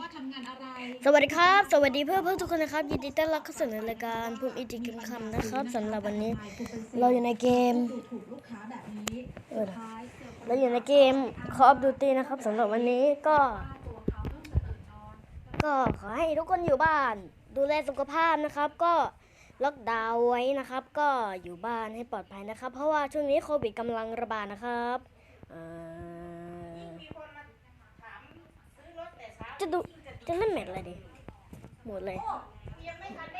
ว่าทำงานอะไร สวัสดีครับ สวัสดีเพื่อนเพื่อนทุกคนนะครับยินดีต้อนรับเข้าสู่รายการภูมิอิจิกิมคำนะครับสำหรับวันนี้เราอยู่ในเกมลูกค้าแบบนี้เออเราอยู่ในเกม Call of Duty นะครับสำหรับวันนี้ก็ ก็ขอให้ทุกคนอยู่บ้าน ดูแลสุขภาพนะครับ ก็ล็อกดาวน์ไว้นะครับ ก็อยู่บ้านให้ปลอดภัยนะครับ เพราะว่าช่วงนี้โควิดกำลังระบาดนะครับอ่อ จะดูจะเล่นแมตช์อะไรดีหมดเลย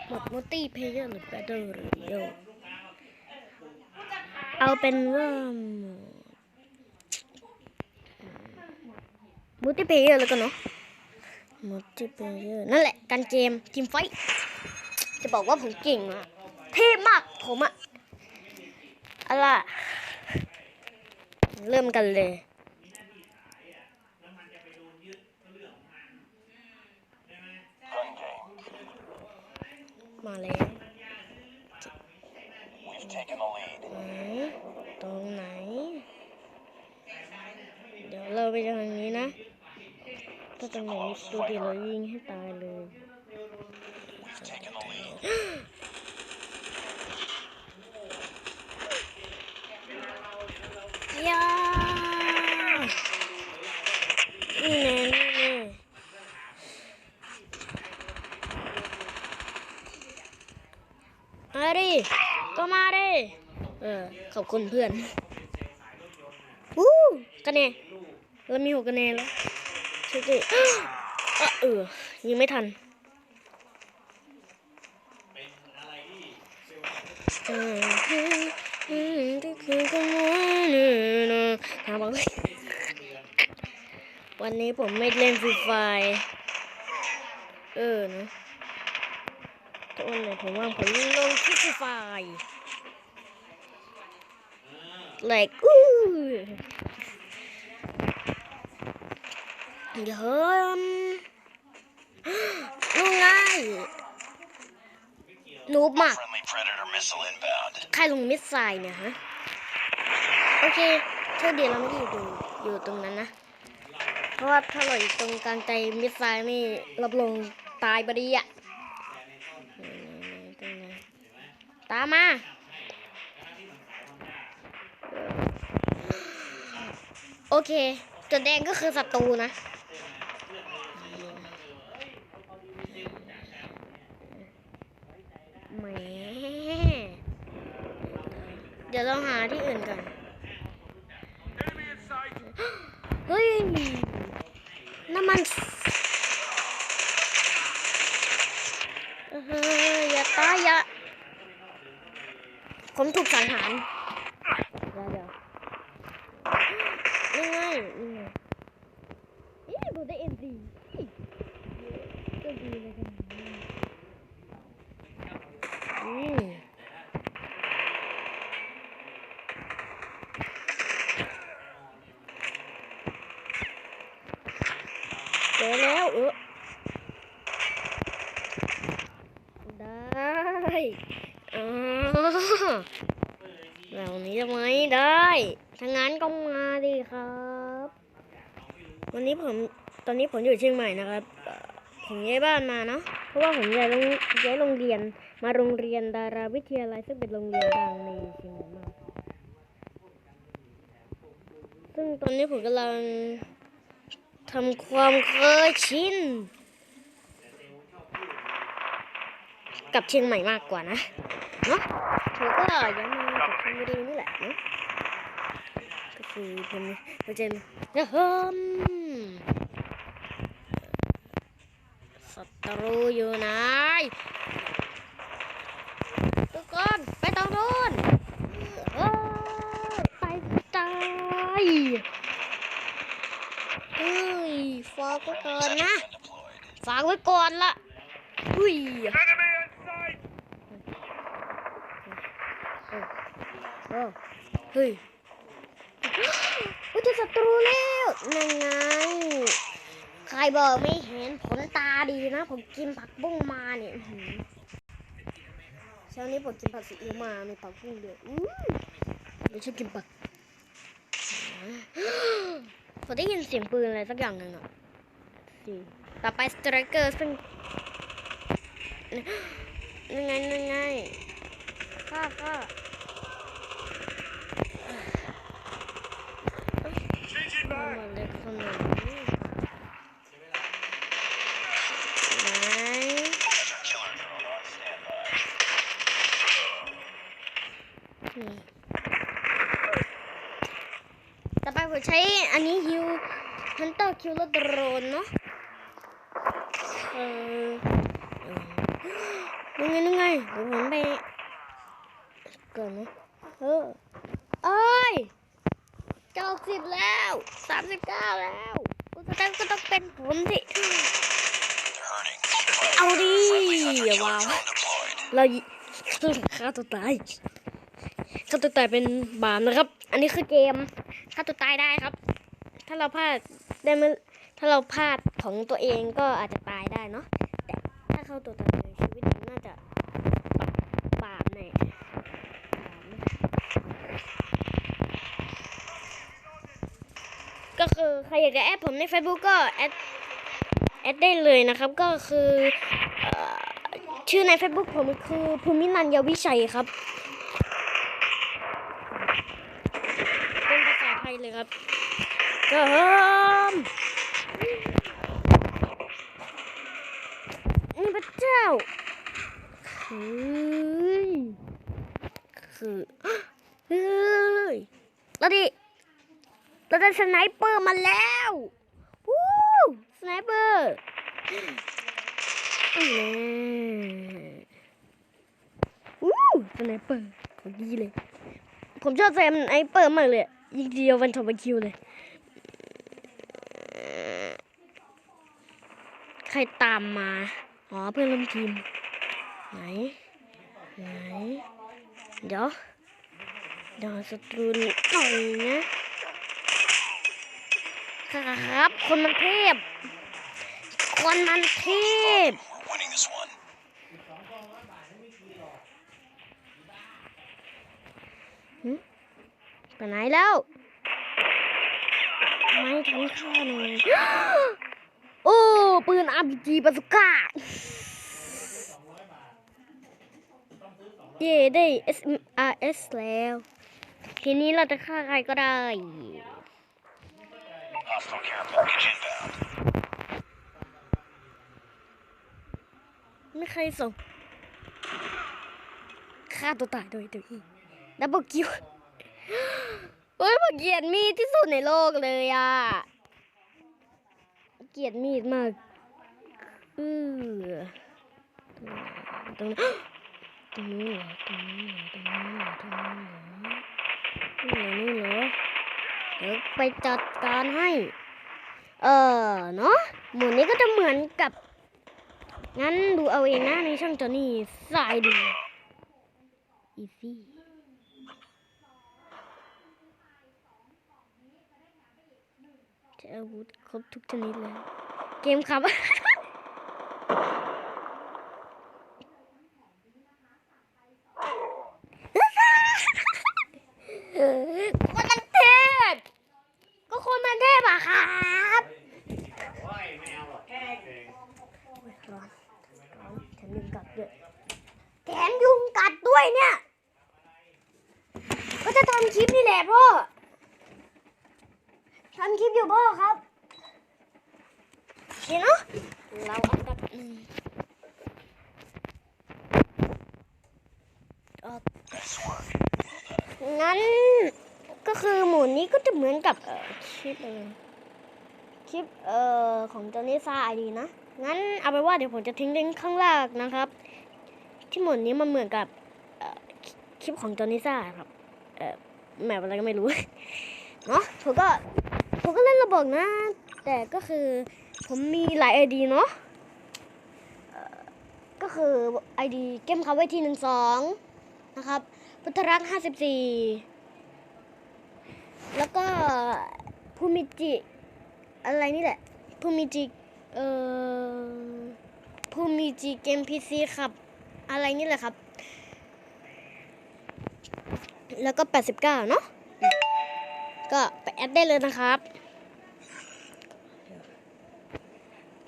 หมดมัลติเพลเยอร์หรือแบทเทิลหรือโยเอาเป็นว่ามัลติเพเยอร์แล้วกันเนาะมัลติเพเยอร์นั่นแหละการเกมทีมไฟจะบอกว่าผมเก่งอะเท่มากผมอะอะไรเริ่มกันเลย มาแล้วตรงไหน เดี๋ยวเราไปทางนี้นะ ถ้าตรงไหนมีตัวเดียวเรายิงให้ตายเลย We've taken the lead. ยานี่แน่นี่แน่มาดิ ก็มาดิเออ ขอบคุณเพื่อนวู้คะแนนเรามีหกคะแนนแล้วช่วยดิเออเออ ยิงไม่ทันอืมอืมที่คือกังวลนะถามบอกวันนี้ผมไม่เล่นฟรีไฟ เออนะ ทุกวันเลยผมว่าผมลงที่ฟรีไฟ like อู้เดี๋ยวนู่นไงนูบมาก Friendly Predator missile inbound. ใครลงมิสไซล์เนี่ยฮะ โอเคโชคดีเราไม่ได้อยู่อยู่ตรงนั้นนะ เพราะว่าถ้าเราอยู่ตรงกลางใจมิสไซล์นี่รับรองตายบดีอะตรงไหน ตามมาโอเคจุดแดงก็คือศัตรูนะ แหม เดี๋ยวเราหาที่อื่นกัน เฮ้ย น้ำมันเอออย่าตายอย่า ผมถูกสังหารเดี๋ยวเดี๋ยวนี่ไงนี่ไงเอ๊ะผมได้เอ็มดีก็ดีเลยกันอืมเจอแล้วเออได้ เหล่านี้ทำไมได้ถ้างั้นก็มาดิครับ วันนี้ผมตอนนี้ผมอยู่เชียงใหม่นะครับ ผมย้ายบ้านมาเนาะเพราะว่าผมย้ายโรงย้ายโรงเรียนมาโรงเรียนดาราวิทยาลัยซึ่งเป็นโรงเรียนดังในเชียงใหม่มากซึ่งตอนนี้ผมกำลังทำความเคยชินกับเชียงใหม่มากกว่านะเนาะ เธอก็ย้ายมาจากชลบุรีนี่แหละเนาะก็คือเป็นเราจะนะฮิมศัตรูอยู่ไหนทุกคนไปตรงนู้นไปตายเฮ้ยฝากไว้ก่อนนะ Been deployed. ฝากไว้ก่อนละอุ้ย เออเฮ้ยอุ้ยเจอศัตรูแล้วนั่นไง ใครบอกไม่เห็นผลตาดีนะ ผมกินผักบุ้งมาเนี่ยเช้านี้ผมกินผักซีอิ๊วมามีผักบุ้งเดียวอื้อไม่ชอบกินผักผมได้ยินเสียงปืนอะไรสักอย่างหนึ่งอะต่อไปสไตรเกอร์ซึ่งยังไงยังไง ฆ่าฆ่ามาเล็กขนหน That's our killer drone on standby. นี่ต่อไปผมใช้อันนี้ฮิวฮันเตอร์คิวลอร์โดรนเนาะเออยังไงยังไงเดี๋ยวผมไป เกินนะเออเอ้ยเก้าสิบแล้วสามสิบเก้าแล้วก็ต้องก็ต้องเป็นผมสิเอาดิว้าวเราฆ่าตัวตายฆ่าตัวตายเป็นบาปนะครับ อันนี้คือเกมฆ่าตัวตายได้ครับ ถ้าเราพลาดได้มันถ้าเราพลาดของตัวเองก็อาจจะตายได้เนาะแต่ถ้าเข้าตัวตายในชีวิตมันน่าจะบาปแน่บาปนะ ก็คือใครอยากจะแอดผมใน Facebook ก็แอดแอดได้เลยนะครับ ก็คืออชื่อใน Facebook ผมคือภูมินันยาวิชัยครับ เป็นภาษาไทยเลยครับก็มนี่พระเจ้า คือคือเฮ้ยเราดิ เราได้สไนเปอร์มาแล้ววู้สไนเปอร์อืมอู้สไนเปอร์ของดีเลย ผมชอบสไนเปอร์มากเลยยิงเดียววันทอมคิวเลยใครตามมา อ๋อเพื่อนร่วมทีม ไหน ไหน เดี๋ยวเดี๋ยวศัตรูหน่อยนะ ครับ คนมันเทพ คนมันเทพไปไหนแล้ว ไม่ทันข้าเลยโอ้ปืน RPG บาสุก้าเย่ได้ S R S แล้ว ทีนี้เราจะฆ่าใครก็ได้ Hostile care package inbound. ไม่เคยส่งฆ่าตัวตายโดยตัวเองดับเบิลคิวเฮ้ยผมเกลียดมีดที่สุดในโลกเลยอะ เกลียดมีดมากอือตรงนี้ตรงนี้เหรอตรงนี้เหรอตรงนี้เหรอตรงนี้เหรอนี่เหรอนี่เหรอ เดี๋ยวไปจัดการให้ เออเนาะหมุนนี้ก็จะเหมือนกับ งั้นดูเอาเองนะในช่องจอนี่สายดูอีซี่ใช้อาวุธครบทุกชนิดเลย เกมครับ คนมันเทพ ก็ คนมาเทพอะครับร้อนร้อนแถมยุงกัดด้วยแถมยุงกัดด้วยเนี่ย ก็จะทำคลิปนี่แหละพ่อทำคลิปอยู่พ่อครับเห็นเนาะเราอันดับหนึ่งเอ่อ Nice work. งั้นก็คือหมุ นี้ก็จะเหมือนกับเออคลิปเออคลิปเออของจอนี่ซ่าไอดีนะ งั้นเอาไปว่าเดี๋ยวผมจะทิ้งลิงก์ข้างล่างนะครับ ที่หมุนนี้มันเหมือนกับคลิปของจอนี่ซ่าครับเออแมปอะไรก็ไม่รู้เนาะผมก็ผมก็เล่นระบบนะ แต่ก็คือผมมีหลายไอดีเนาะก็คือไอดีเกมเขาไว้ที่หนึ่งสองนะครับ พุทธรักษ์ห้าสิบสี่แล้วก็ภู มิจิอะไรนี่แหละภูมิจิเอ่อภูมิจิเกมพีซีครับ อะไรนี่แหละครับ แล้วก็ 89 เนาะก็ไปแอดได้เลยนะครับ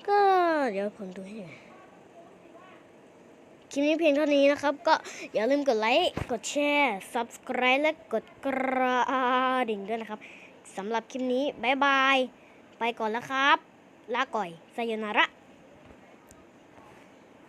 ก็เดี๋ยวผมดูให้คลิปนี้เพียงเท่านี้นะครับ ก็อย่าลืมกดไลค์ กดแชร์ subscribe และกดกระดิ่งด้วยนะครับ สำหรับคลิปนี้บ๊ายบาย ไปก่อนแล้วครับ ลาก่อยไซยนาระ